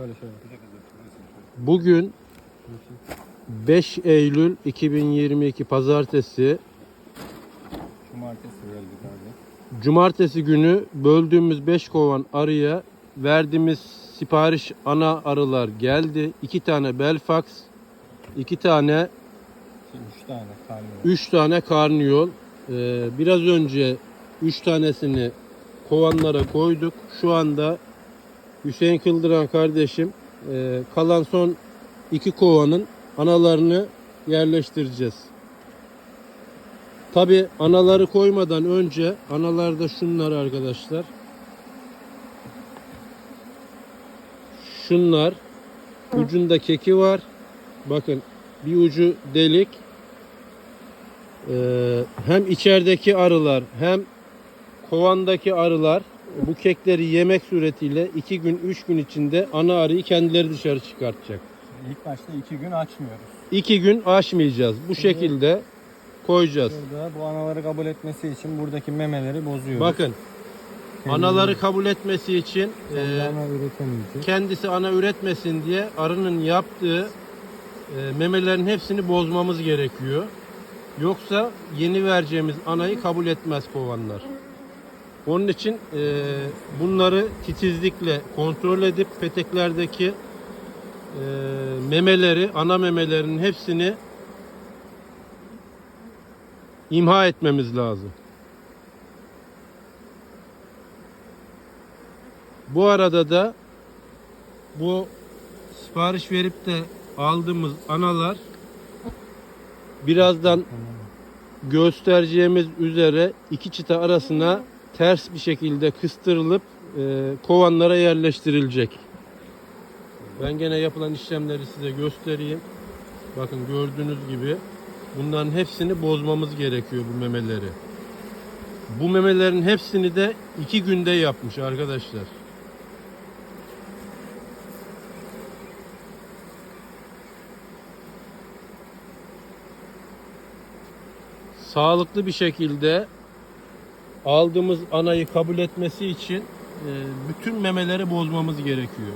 Şöyle şöyle. Bugün 5 Eylül 2022 Pazartesi Cumartesi abi. Cumartesi günü böldüğümüz 5 kovan arıya verdiğimiz sipariş ana arılar geldi. 2 tane Belfax, 2 tane, Şimdi 3 tane karnı var. 3 tane karniyol. Ee, biraz önce 3 tanesini kovanlara koyduk. Şu anda Hüseyin Kıldıran kardeşim e, kalan son 2 kovanın analarını yerleştireceğiz. Tabi anaları koymadan önce analar da şunlar arkadaşlar. Şunlar ucunda keki var. Bakın bir ucu delik. Ee, hem içerideki arılar hem kovandaki arılar bu kekleri yemek suretiyle 2 gün 3 gün içinde ana arıyı kendileri dışarı çıkartacak. İlk başta 2 gün açmıyoruz. 2 gün aşmayacağız. Bu şekilde koyacağız. Burada bu anaları kabul etmesi için buradaki memeleri bozuyoruz. Bakın anaları kabul etmesi için e, ana kendisi ana üretmesin diye arının yaptığı e, memelerin hepsini bozmamız gerekiyor. Yoksa yeni vereceğimiz anayı kabul etmez kovanlar. Onun için e, bunları titizlikle kontrol edip peteklerdeki e, memeleri, ana memelerin hepsini imha etmemiz lazım. Bu arada da bu sipariş verip de aldığımız analar birazdan göstereceğimiz üzere iki çıta arasına ters bir şekilde kıstırılıp e, kovanlara yerleştirilecek. Ben gene yapılan işlemleri size göstereyim. Bakın gördüğünüz gibi bunların hepsini bozmamız gerekiyor bu memeleri. Bu memelerin hepsini de iki günde yapmış arkadaşlar. sağlıklı bir şekilde aldığımız anayı kabul etmesi için e, bütün memeleri bozmamız gerekiyor.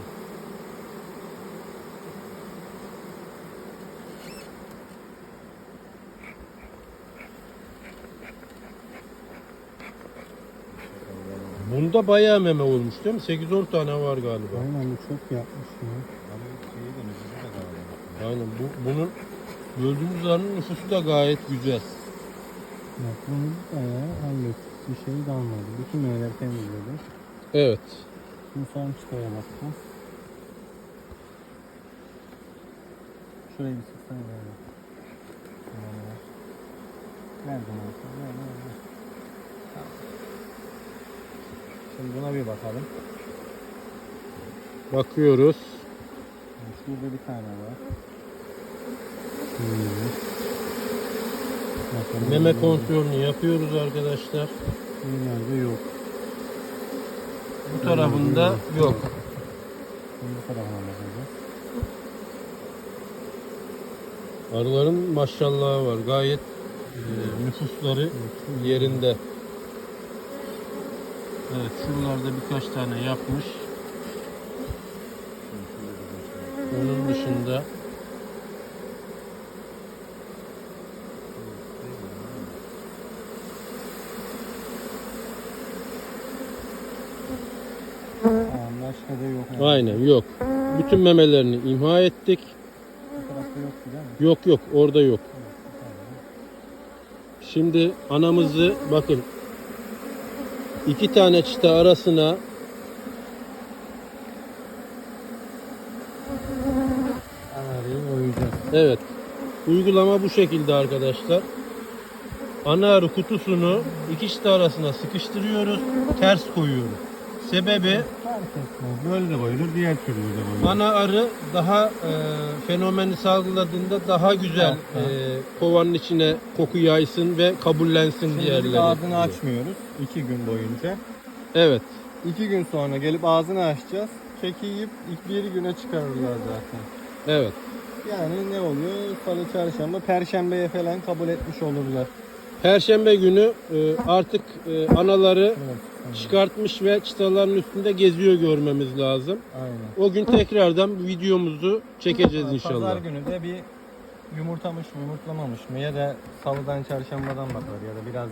Bunda bayağı meme olmuş değil mi? 8-10 tane var galiba. Aynen bu çok yapmış ya. Aynen bu, bunun böldüğümüz arının nüfusu da gayet güzel. Bak bunu bayağı hallettik. Bir şey kalmadı. Bütün meyveleri temizledim. Evet. Şimdi son çıtaya bakacağız. Şurayı bir sıksana böyle. Nereden olsun? Şimdi buna bir bakalım. Bakıyoruz. Şurada bir tane var. Bakalım. Meme kontrolünü yapıyoruz arkadaşlar. Nerede yok. Bu tarafında yok. Şimdi bu tarafına bakacağız. Arıların maşallahı var. Gayet e, nüfusları yerinde. Evet şuralarda birkaç tane yapmış. Onun dışında Tamam başka da yok. yani. aynen yok. Bütün memelerini imha ettik. Bu tarafta yok değil mi? Yok yok orada yok. Şimdi anamızı bakın iki tane çıta arasına Anarıyı oyacağız. Evet. Uygulama bu şekilde arkadaşlar. Ana arı kutusunu iki çıta arasına sıkıştırıyoruz. Ters koyuyoruz. Sebebi Fark etmez. Böyle de koyulur, diğer türlü de koyulur. ana arı daha e, fenomeni salgıladığında daha güzel e, kovanın içine koku yaysın ve kabullensin Şimdi diğerleri. ağzını açmıyoruz iki gün boyunca. Evet. İki gün sonra gelip ağzını açacağız. Keki yiyip ilk bir güne çıkarırlar zaten. Evet. Yani ne oluyor? Salı, çarşamba, perşembeye falan kabul etmiş olurlar. Perşembe günü e, artık e, anaları Evet. çıkartmış ve çıtaların üstünde geziyor görmemiz lazım. Aynen. O gün tekrardan videomuzu çekeceğiz inşallah. Pazar günü de bir yumurtamış mı yumurtlamamış mı ya da salıdan çarşambadan bakar ya da biraz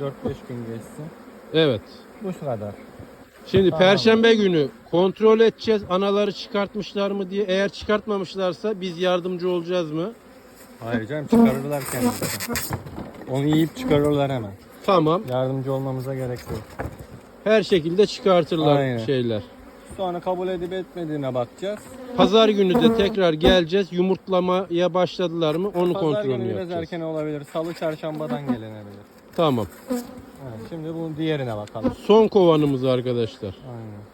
3-4-5 gün geçsin. Evet. Bu kadar. Şimdi Tamam. perşembe günü kontrol edeceğiz anaları çıkartmışlar mı diye. Eğer çıkartmamışlarsa biz yardımcı olacağız mı? Hayır canım çıkarırlar kendisi. Onu yiyip çıkarırlar hemen. Tamam. Yardımcı olmamıza gerek yok. Her şekilde çıkartırlar Aynen. şeyler. Sonra kabul edip etmediğine bakacağız. Pazar günü de tekrar geleceğiz. Yumurtlamaya başladılar mı onu Pazar kontrolünü günü biraz yapacağız. erken olabilir. Salı çarşambadan gelenebilir. Tamam. Evet, şimdi bunun diğerine bakalım. Son kovanımız arkadaşlar. Aynen.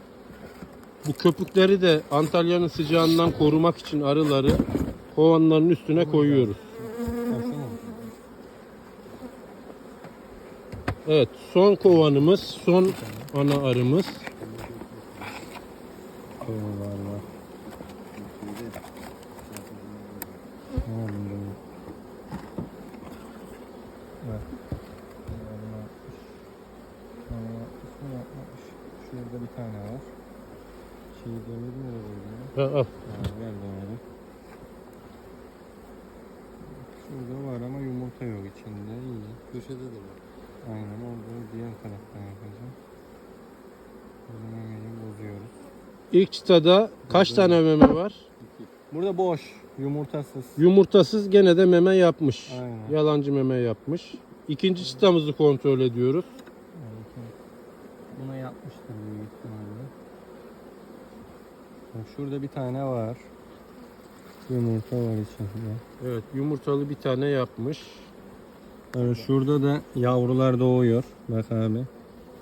Bu köpükleri de Antalya'nın sıcağından korumak için arıları kovanların üstüne koyuyoruz. Nasıl mı? Evet son kovanımız, son ana arımız. Şurada bir tane var. Şeyi koydun ya? Ha, al. Ver demiri. Şurada var ama yumurta yok içinde. İyi. Köşede de var. Aynen orada diğer taraftan yapacağım. Zaman memeyi bozuyoruz. İlk çıtada kaç tane meme var? Burada boş. Yumurtasız. Yumurtasız gene de meme yapmış. Aynen. Yalancı meme yapmış. İkinci çıtamızı kontrol ediyoruz. Evet. Buna yapmıştır büyük ihtimalle. Bak Şurada bir tane var. Yumurta var içinde. Evet yumurtalı bir tane yapmış. Yani şurada da yavrular doğuyor. Bak abi.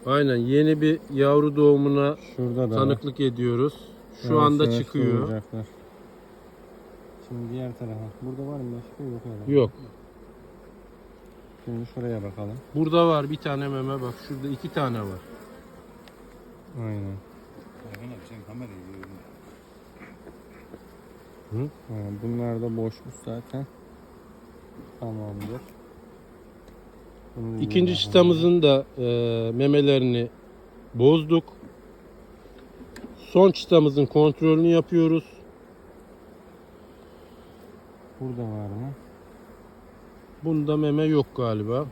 Aynen yeni bir yavru doğumuna Şurada da var. tanıklık ediyoruz. Şu Yavaş anda çıkıyor. doğacaklar. Şimdi diğer tarafa. Burada var mı başka yok herhalde. Yok. Şimdi şuraya bakalım. Burada var bir tane meme bak şurada iki tane var. Aynen. Abi sen kamerayı. Ha, bunlar da boşmuş zaten. Tamamdır. Bunu İkinci çıtamızın da e, memelerini bozduk. Son çıtamızın kontrolünü yapıyoruz. Burada var mı? Bunda meme yok galiba.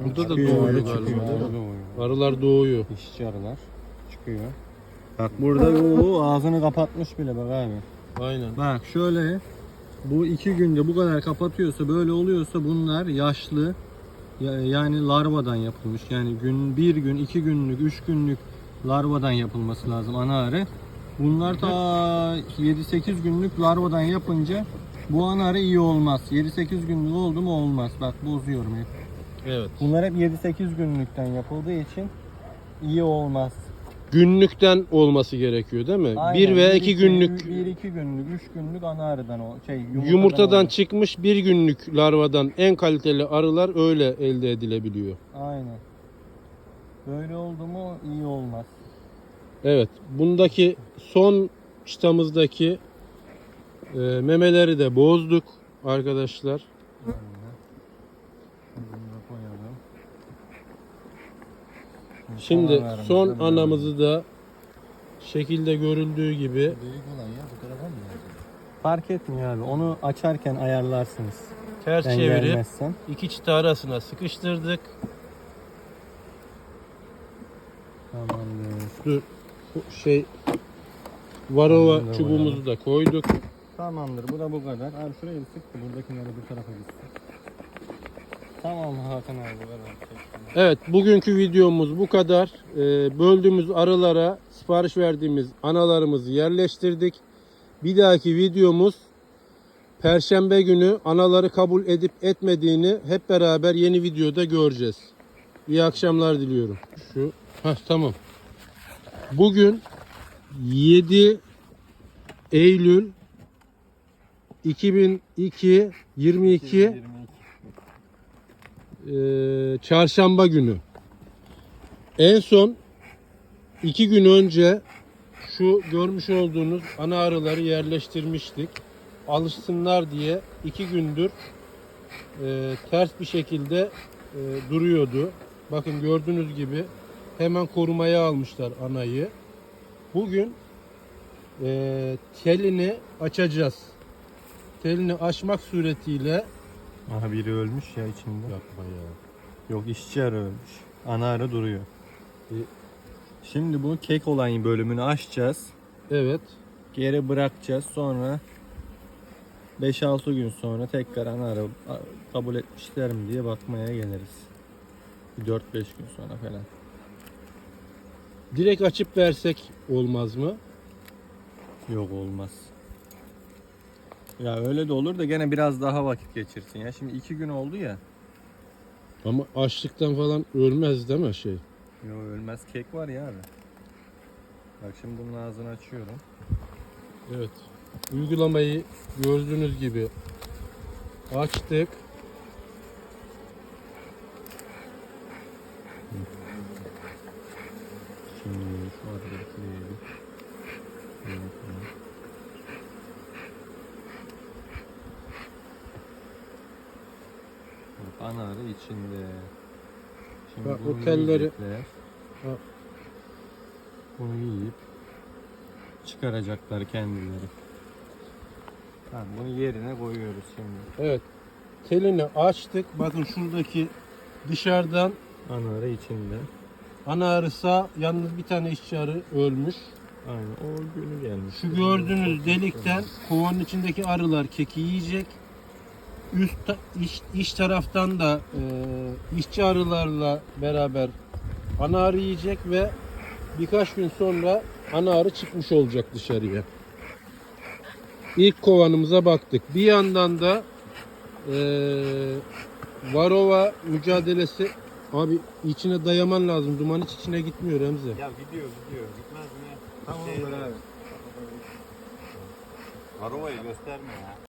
Burada da Çıkıyor, doğuyor galiba. çıkıyor, değil mi? arı doğuyor. Arılar doğuyor. İşçi arılar çıkıyor. Bak burada o ağzını kapatmış bile bak abi. Aynen. Bak şöyle bu iki günde bu kadar kapatıyorsa böyle oluyorsa bunlar yaşlı ya- yani larvadan yapılmış. Yani gün bir gün iki günlük üç günlük larvadan yapılması lazım ana arı. Bunlar ta 7-8 günlük larvadan yapınca bu ana arı iyi olmaz. 7-8 günlük oldu mu olmaz. Bak bozuyorum hep. Evet. Bunlar hep 7-8 günlükten yapıldığı için iyi olmaz. Günlükten olması gerekiyor değil mi? Aynen, bir veya iki günlük 1-2 günlük, 3 günlük ana arıdan o şey yumurtadan, yumurtadan çıkmış bir günlük larvadan en kaliteli arılar öyle elde edilebiliyor. Aynen. Böyle oldu mu iyi olmaz. Evet. Bundaki son çıtamızdaki e, memeleri de bozduk arkadaşlar. Aynen. Bunu da koyalım. Şimdi son son anamızı anamızı da şekilde görüldüğü gibi Büyük olan ya bu tarafa mı lazım? Fark etmiyor abi. Onu açarken ayarlarsınız. ters Ben çevirip gelmezsem. iki çıta arasına sıkıştırdık. Tamamdır. Dur. Bu şey varova çubuğumuzu da koyduk. Tamamdır. Bu da bu kadar. Abi şurayı bir sık da buradakileri bu tarafa gitsin. Tamam Hakan abi. Evet bugünkü videomuz bu kadar. Ee, böldüğümüz arılara sipariş verdiğimiz analarımızı yerleştirdik. Bir dahaki videomuz Perşembe günü anaları kabul edip etmediğini hep beraber yeni videoda göreceğiz. İyi akşamlar diliyorum. Şu, ha tamam. Bugün 7 Eylül 2002 22 22. Ee, çarşamba günü. En son iki gün önce şu görmüş olduğunuz ana arıları yerleştirmiştik. Alışsınlar diye iki gündür e, ters bir şekilde e, duruyordu. Bakın gördüğünüz gibi hemen korumaya almışlar anayı. Bugün eee, telini açacağız. Telini açmak suretiyle Aha biri ölmüş ya içinde. yapma ya. Yok işçi arı ölmüş. Ana arı duruyor. E- Şimdi bu kek olan bölümünü açacağız. Evet. Geri bırakacağız. Sonra 5-6 gün sonra tekrar ana arı a- kabul etmişler mi diye bakmaya geliriz. Bir 4-5 gün sonra falan. Direkt açıp versek olmaz mı? Yok olmaz. Ya öyle de olur da gene biraz daha vakit geçirsin ya. Şimdi 2 gün oldu ya. Ama açlıktan falan ölmez değil mi şey? Yok ölmez kek var ya abi. Bak şimdi bunun ağzını açıyorum. Evet. Uygulamayı gördüğünüz gibi açtık. Şimdi şu arkadakileri Bak ana arı içinde. Şimdi Bak, bunu o telleri- yiyecekler. Ha. Bunu yiyip çıkaracaklar kendileri. Tamam bunu yerine koyuyoruz şimdi. Evet. Telini açtık. Bakın şuradaki dışarıdan Ana arı içinde. ana arısa yalnız bir tane işçi arı ölmüş. Aynen o günü gelmiş. Şu gördüğünüz delikten kovanın içindeki arılar keki yiyecek. Üst iç, iç taraftan da e, işçi arılarla beraber ana arı yiyecek ve birkaç gün sonra ana arı çıkmış olacak dışarıya. İlk kovanımıza baktık. Bir yandan da e, Varova mücadelesi abi içine dayaman lazım. Duman hiç içine gitmiyor Remzi. Ya gidiyor gidiyor. Gitmez mi? Tamam Şey- beraber. Arovayı gösterme ya.